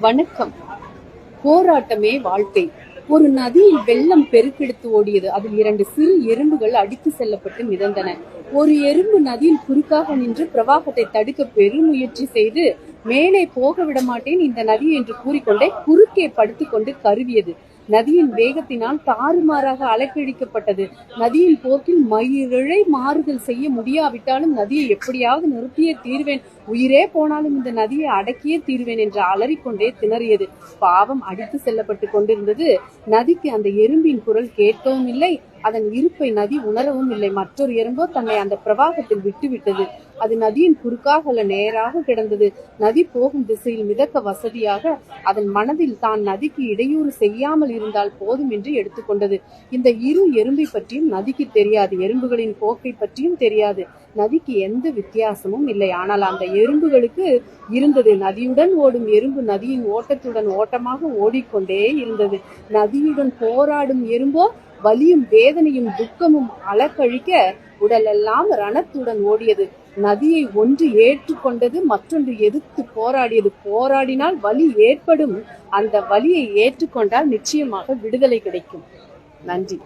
வணக்கம். போராட்டமே வாழ்க்கை. ஒரு நதியில் வெள்ளம் பெருக்கெடுத்து ஓடியது. அதில் இரண்டு சிறு எறும்புகள் அடித்து செல்லப்பட்டு மிதந்தன. ஒரு எறும்பு நதியில் குறுக்காக நின்று பிரவாகத்தை தடுக்க பெருமுயற்சி செய்து மேலே போக விட மாட்டேன் இந்த நதி என்று கூறிக்கொண்டே குறுக்கே படுத்துக்கொண்டு கருவியது. நதியின் வேகத்தினால் தாறுமாறாக அலைக்கழிக்கப்பட்டது. நதியின் போக்கில் மயிரிழை மாறுதல் செய்ய முடியாவிட்டாலும் நதியை எப்படியாவது நிறுத்தியே தீர்வேன். உயிரே போனாலும் இந்த நதியை அடக்கியே தீர்வேன் என்று அலறிக்கொண்டே திணறியது. பாவம் அடித்து செல்லப்பட்டு கொண்டிருந்தது. நதிக்கு அந்த எறும்பின் குரல் கேட்கவும் இல்லை. அதன் இருப்பை நதி உணரவும் இல்லை. மற்றொரு எறும்போ தன்னை அந்த பிரவாகத்தில் விட்டுவிட்டது. அது நதியின் குறுக்காக அல்ல நேராக கிடந்தது. நதி போகும் திசையில் மிதக்க வசதியாக அதன் மனதில் தான் நதிக்கு இடையூறு செய்யாமல் இருந்தால் போதும் என்று எடுத்துக்கொண்டது. இந்த இரு எறும்பை பற்றியும் நதிக்கு தெரியாது. எறும்புகளின் போக்கை பற்றியும் தெரியாது. நதிக்கு எந்த வித்தியாசமும் இல்லை. ஆனால் அந்த எறும்புகளுக்கு இருந்தது. நதியுடன் ஓடும் எறும்பு நதியின் ஓட்டத்துடன் ஓட்டமாக ஓடிக்கொண்டே இருந்தது. நதியுடன் போராடும் எறும்போ வலியும் வேதனையும் துக்கமும் அலக்கழிக்க உடலெல்லாம் ரணத்துடன் ஓடியது. நதியை ஒன்று ஏற்றுக்கொண்டது மற்றொன்று எதிர்த்து போராடியது. போராடினால் வலி ஏற்படும். அந்த வலியை ஏற்றுக்கொண்டால் நிச்சயமாக விடுதலை கிடைக்கும். நன்றி.